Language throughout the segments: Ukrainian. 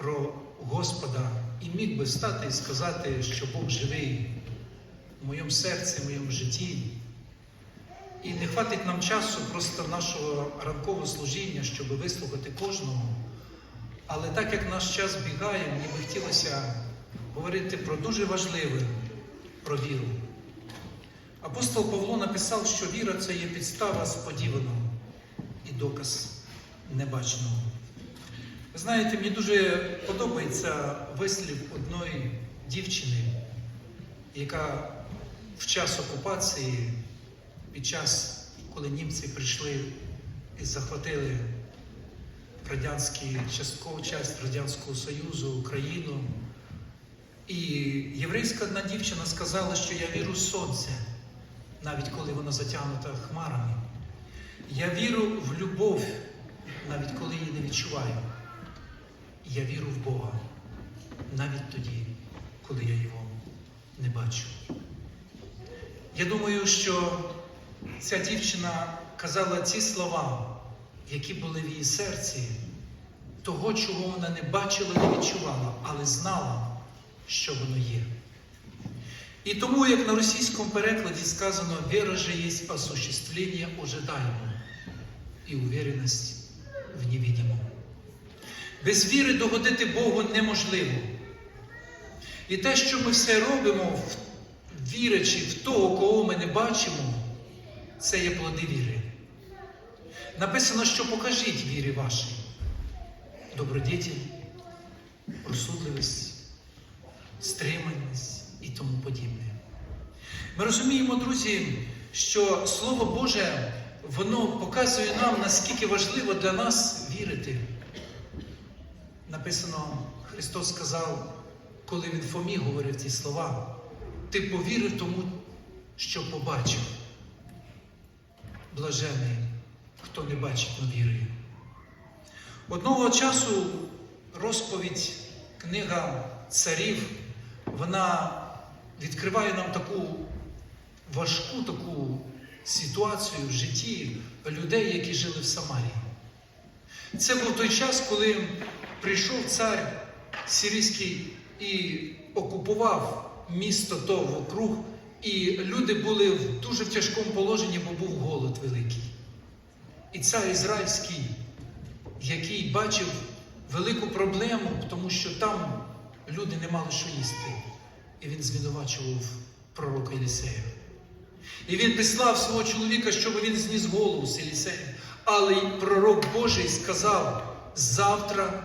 про Господа і міг би встати і сказати, що Бог живий в моєму серці, в моєму житті. І не хватить нам часу просто нашого ранкового служіння, щоб вислухати кожного. Але так як наш час бігає, мені би хотілося говорити про дуже важливе про віру. Апостол Павло написав, що віра це є підстава сподіваного і доказ небаченого. Ви знаєте, мені дуже подобається вислів одної дівчини, яка в час окупації, під час, коли німці прийшли і захватили радянський часткову часть Радянського Союзу, Україну. І єврейська одна дівчина сказала, що я віру в сонце, навіть коли воно затягнуто хмарами. Я віру в любов, навіть коли її не відчуваю. Я віру в Бога, навіть тоді, коли я його не бачу. Я думаю, що ця дівчина казала ці слова, які були в її серці, того, чого вона не бачила, не відчувала, але знала, що воно є. І тому, як на російському перекладі сказано, віра же є осуществлення ожидаемого і уверенность в невидимому. Без віри догодити Богу неможливо. І те, що ми все робимо, вірячи в того, кого ми не бачимо, це є плоди віри. Написано, що покажіть вірі вашій. Добродетель, розсудливість, стриманість і тому подібне. Ми розуміємо, друзі, що Слово Боже, воно показує нам, наскільки важливо для нас вірити. Написано, Христос сказав, коли Він Фомі говорив ці слова, ти повірив тому, що побачив. Блажений, хто не бачить, но вірує. Одного часу розповідь, книга царів, вона відкриває нам таку важку таку ситуацію в житті людей, які жили в Самарії. Це був той час, коли прийшов цар сирійський і окупував місто то вокруг, і люди були в дуже тяжкому положенні, бо був голод великий. І цар ізраїльський, який бачив велику проблему, тому що там люди не мали що їсти. І він звинувачував пророка Єлісея. І він прислав свого чоловіка, щоб він зніс голову з Єлісея. Але пророк Божий сказав: завтра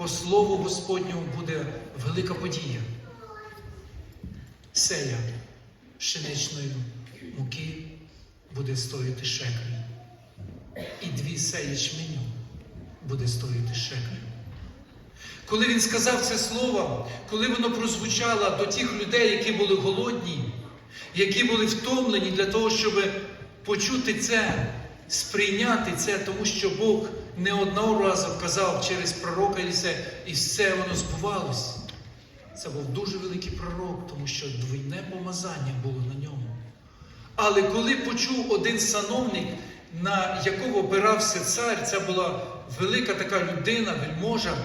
по слову Господньому буде велика подія. Сея пшеничної муки буде стоїти шекель. І дві сеї ячменю буде стоїти шекель. Коли він сказав це слово, коли воно прозвучало до тих людей, які були голодні, які були втомлені для того, щоб почути це, сприйняти це, тому що Бог не одного разу казав через пророка Єлісея, і все воно збувалось. Це був дуже великий пророк, тому що двійне помазання було на ньому. Але коли почув один сановник, на якого опирався цар, це була велика така людина, вельможа,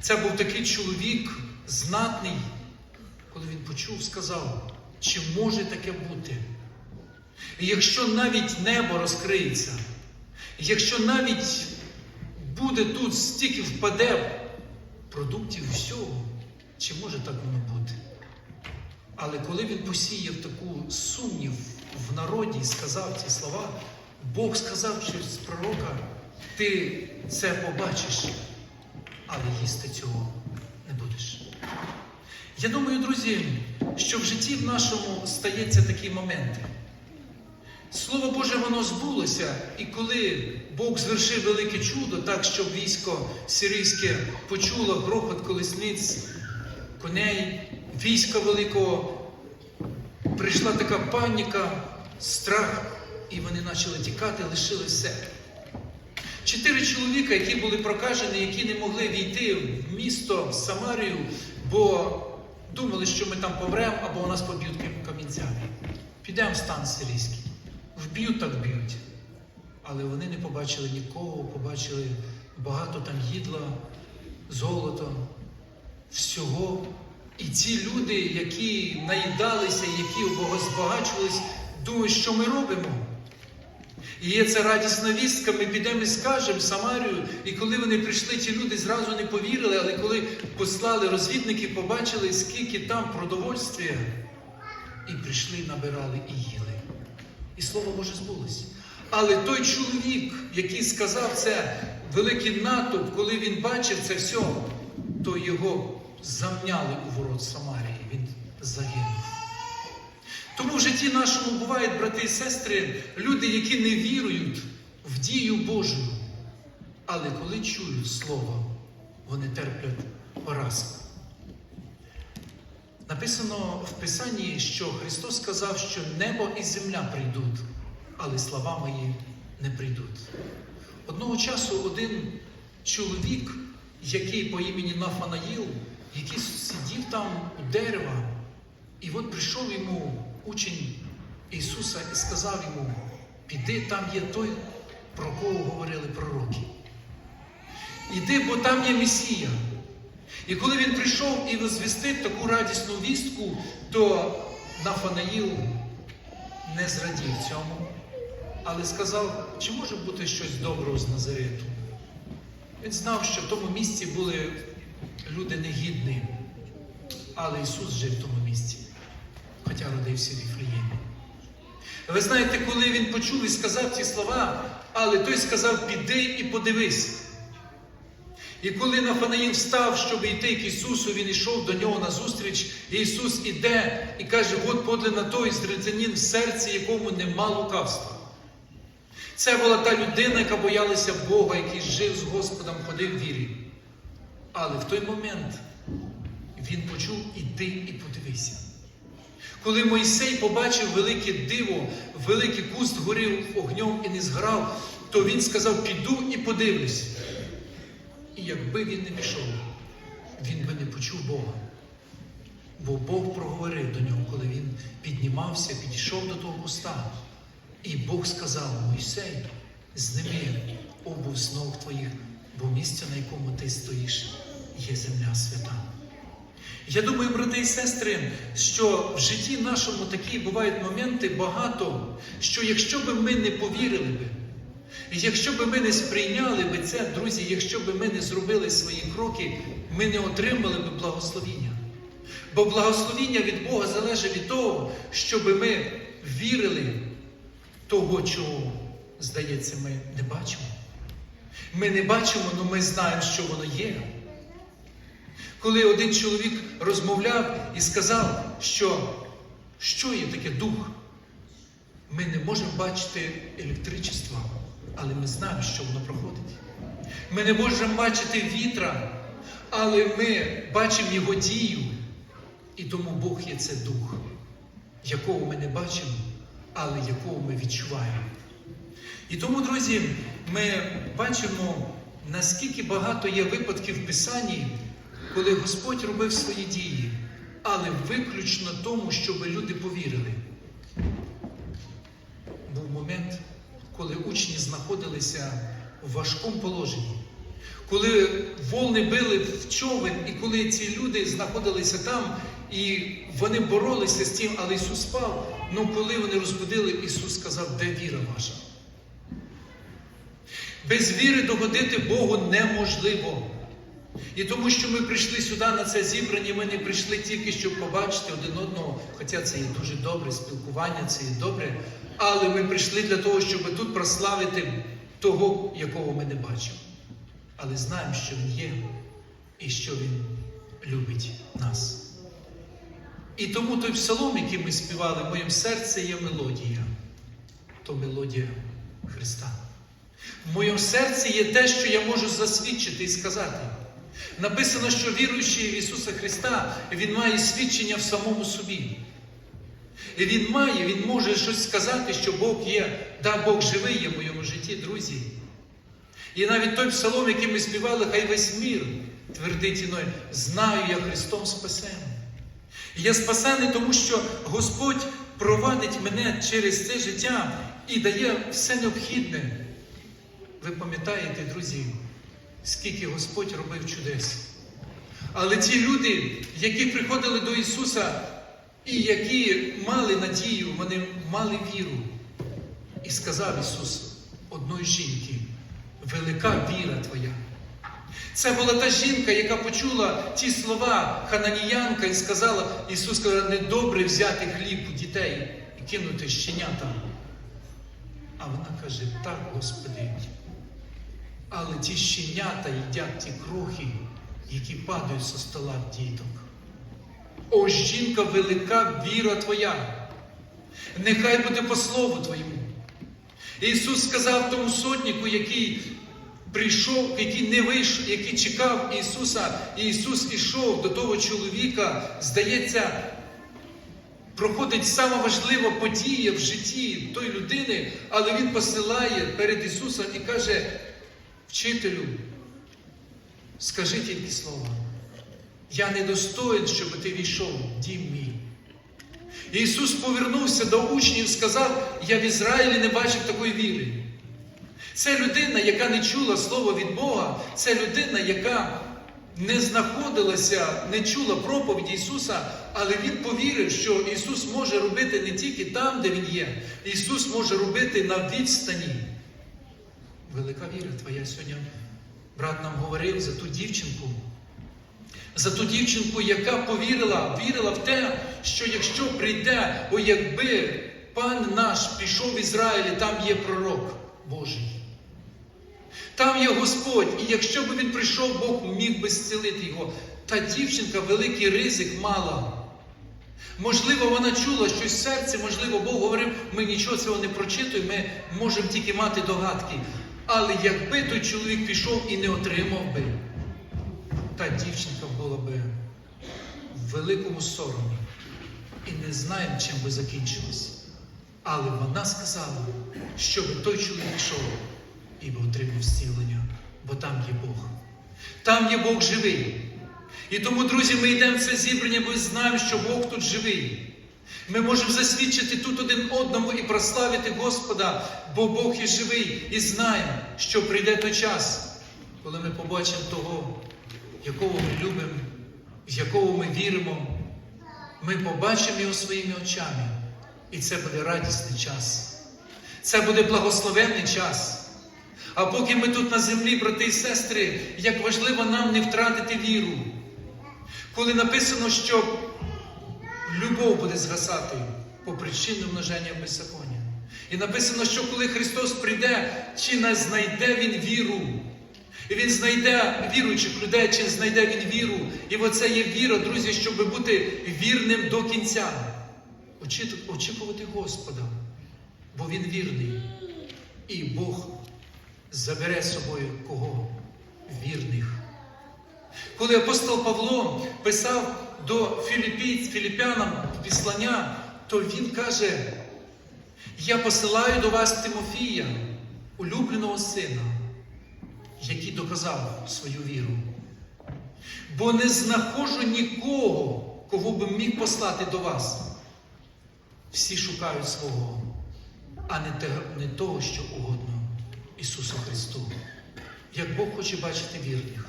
це був такий чоловік знатний, коли він почув, сказав, чи може таке бути? І якщо навіть небо розкриється, якщо навіть буде тут стільки впаде продуктів всього, чи може так воно бути? Але коли він посіяв таку сумнів в народі і сказав ці слова, Бог сказав через пророка, ти це побачиш, але їсти цього не будеш. Я думаю, друзі, що в житті в нашому стаються такі моменти. Слово Боже, воно збулося, і коли Бог звершив велике чудо, так щоб військо сирійське почуло грохот колесниць, коней, війська великого, прийшла така паніка, страх, і вони почали тікати, лишили все. Чотири чоловіка, які були прокажені, які не могли війти в місто в Самарію, бо думали, що ми там помремо або нас поб'ють камінцями. Підемо в стан сирійський. Вб'ють так вб'ють. Але вони не побачили нікого, побачили багато там їдла, золота, всього. І ці люди, які наїдалися, які збагачувались, думають, що ми робимо. І є це радісна вістка, ми підемо і скажемо Самарію. І коли вони прийшли, ті люди зразу не повірили, але коли послали розвідники, побачили, скільки там продовольствя, і прийшли, набирали і їли. І слово Боже збулося. Але той чоловік, який сказав це, великий натовп, коли він бачив це все, то його замняли у ворот Самарії. Він загинув. Тому в житті нашому бувають, брати і сестри, люди, які не вірують в дію Божу. Але коли чують Слово, вони терплять поразку. Написано в Писанні, що Христос сказав, що небо і земля прийдуть, але слова мої не прийдуть. Одного часу один чоловік, який по імені Нафанаїл, який сидів там у дерева, і от прийшов йому учень Ісуса і сказав йому, піди, там є той, про кого говорили пророки. Іди, бо там є Месія. І коли він прийшов і возвістив таку радісну вістку, то Нафанаїл не зрадів цьому, але сказав, чи може бути щось доброго з Назарету. Він знав, що в тому місці були люди негідні, але Ісус жив в тому місці, хоча родився в Іфлеємі. Ви знаєте, коли він почув і сказав ці слова, але той сказав, піди і подивись. І коли Нафанаїл встав, щоб йти к Ісусу, він йшов до нього назустріч, і Ісус іде і каже, от подлинна той зрицянін в серці, якому нема лукавства. Це була та людина, яка боялася Бога, який жив з Господом, ходив в вірі. Але в той момент він почув іди і подивися. Коли Мойсей побачив велике диво, великий куст горів огнем і не зграв, то він сказав: піду і подивлюсь. І якби він не пішов, він би не почув Бога. Бо Бог проговорив до нього, коли він піднімався, підійшов до того куста. І Бог сказав Мойсей, зними обув з ног твоїх, бо місце, на якому ти стоїш, є земля свята. Я думаю, брати і сестри, що в житті нашому такі бувають моменти багато, що якщо би ми не повірили би, якщо б ми не сприйняли би це, друзі, якщо б ми не зробили свої кроки, ми не отримали б благословіння. Бо благословіння від Бога залежить від того, щоб ми вірили того, чого, здається, ми не бачимо. Ми не бачимо, але ми знаємо, що воно є. Коли один чоловік розмовляв і сказав, що що є таке дух, ми не можемо бачити електричество, але ми знаємо, що воно проходить. Ми не можемо бачити вітра, але ми бачимо його дію. І тому Бог є це дух, якого ми не бачимо, але якого ми відчуваємо. І тому, друзі, ми бачимо, наскільки багато є випадків в Писанні, коли Господь робив свої дії, але виключно тому, щоб люди повірили. Був момент, коли учні знаходилися в важкому положенні, коли волни били в човен, і коли ці люди знаходилися там, і вони боролися з тим, але Ісус спав. Ну коли вони розбудили, Ісус сказав, де віра ваша? Без віри догодити Богу неможливо. І тому, що ми прийшли сюди на це зібрання, ми не прийшли тільки, щоб побачити один одного, хоча це є дуже добре спілкування, це є добре. Але ми прийшли для того, щоб тут прославити того, якого ми не бачимо. Але знаємо, що Він є і що Він любить нас. І тому той псалом, який ми співали, в моєму серці є мелодія, то мелодія Христа. В моєму серці є те, що я можу засвідчити і сказати. Написано, що віруючий в Ісуса Христа, Він має свідчення в самому собі. І Він має, Він може щось сказати, що Бог є, да, Бог живий є в моєму житті, друзі. І навіть той псалом, який ми співали, хай весь мір твердить іною, знаю я Христом спасений. Я спасений, тому що Господь провадить мене через це життя і дає все необхідне. Ви пам'ятаєте, друзі, скільки Господь робив чудес. Але ті люди, які приходили до Ісуса і які мали надію, вони мали віру. І сказав Ісус одної жінки, велика віра твоя. Це була та жінка, яка почула ті слова хананіянка і сказала, Ісус сказав, недобре взяти хліб у дітей і кинути щенятам. А вона каже, так, Господи, але ті щенята їдять ті крохи, які падають со стола діток. О, жінка, велика віра Твоя, нехай буде по слову Твоєму. Ісус сказав тому сотнику, який прийшов, який не вийшов, який чекав Ісуса, і Ісус ішов до того чоловіка, здається, проходить сама важлива подія в житті тої людини, але Він посилає перед Ісусом і каже, вчителю, скажи тільки слова. Я недостоїн, щоб ти війшов дім мій. Ісус повернувся до учнів і сказав: Я в Ізраїлі не бачив такої віри. Це людина, яка не чула Слово від Бога, це людина, яка не знаходилася, не чула проповіді Ісуса, але Він повірив, що Ісус може робити не тільки там, де Він є, Ісус може робити на відстані. Велика віра твоя сьогодні. Брат нам говорив за ту дівчинку, за ту дівчинку, яка повірила, вірила в те, що якщо прийде, о якби пан наш пішов в Ізраїлі, там є пророк Божий. Там є Господь, і якщо б він прийшов, Бог міг би зцілити його. Та дівчинка великий ризик мала. Можливо, вона чула щось в серці, можливо, Бог говорив, ми нічого цього не прочитуємо, ми можемо тільки мати догадки. Але якби той чоловік пішов і не отримав би, та дівчинка була би в великому соромі і не знаємо, чим би закінчилось. Але вона сказала, щоб той чоловік йшов і би отримав зцілення, бо там є Бог. Там є Бог живий. І тому, друзі, ми йдемо в це зібрання, бо знаємо, що Бог тут живий. Ми можемо засвідчити тут один одному і прославити Господа, бо Бог є живий, і знаємо, що прийде той час, коли ми побачимо того, якого ми любимо, в якого ми віримо. Ми побачимо його своїми очами. І це буде радісний час. Це буде благословенний час. А поки ми тут на землі, брати і сестри, як важливо нам не втратити віру. Коли написано, що любов буде згасати по причині множення беззаконня. І написано, що коли Христос прийде, чи не знайде Він віру. І Він знайде віруючих людей, чи знайде Він віру. І оце є віра, друзі, щоб бути вірним до кінця. Очікувати Господа, бо Він вірний. І Бог забере з собою кого? Вірних. Коли апостол Павло писав до філіпійць, філіпянам післання, то він каже: Я посилаю до вас Тимофія, улюбленого сина, який доказав свою віру. Бо не знаходжу нікого, кого би міг послати до вас. Всі шукають свого, а не, те, не того, що угодно Ісусу Христу. Як Бог хоче бачити вірних.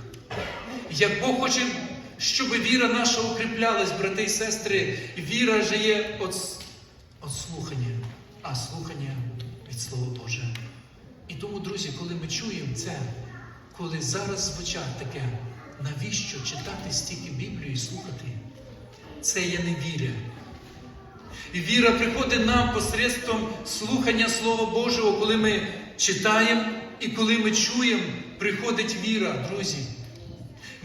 Як Бог хоче, щоб віра наша укріплялась, брати і сестри, віра же є от, от слухання, а слухання від Слова Божого. І тому, друзі, коли ми чуємо це, коли зараз звучать таке, навіщо читати стільки Біблію і слухати? Це є невіря. І віра приходить нам посредством слухання Слова Божого, коли ми читаємо і коли ми чуємо, приходить віра, друзі.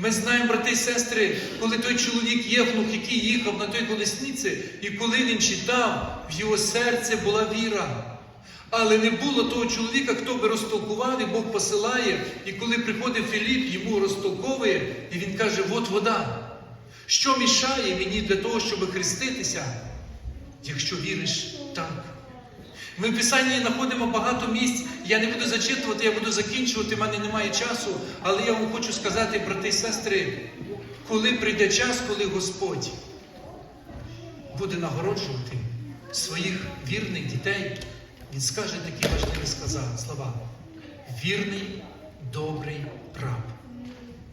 Ми знаємо, брати і сестри, коли той чоловік Євнух, який їхав на той колесниці, і коли він читав, в його серці була віра. Але не було того чоловіка, хто би розтолкував, і Бог посилає. І коли приходить Філіп, йому розтолковує, і він каже: от вода. Що мішає мені для того, щоб хреститися, якщо віриш так? Ми в Писанні знаходимо багато місць. Я не буду зачитувати, я буду закінчувати, в мене немає часу. Але я вам хочу сказати, брати і сестри, коли прийде час, коли Господь буде нагороджувати своїх вірних дітей, Він скаже такі важливі слова. Вірний, добрий раб,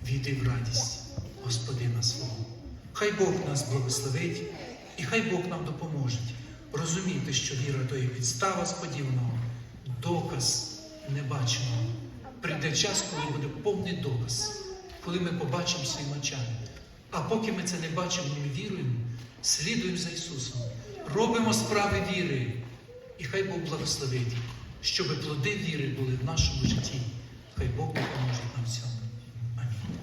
війди в радість Господина свого. Хай Бог нас благословить і хай Бог нам допоможе розуміти, що віра то є підстава сподіваного, доказ небаченого. Прийде час, коли буде повний доказ, коли ми побачимо своїми очами. А поки ми це не бачимо, ми віруємо, слідуємо за Ісусом, робимо справи віри. І хай Бог благословить, щоб плоди віри були в нашому житті. Хай Бог допоможе нам цьому. Амінь.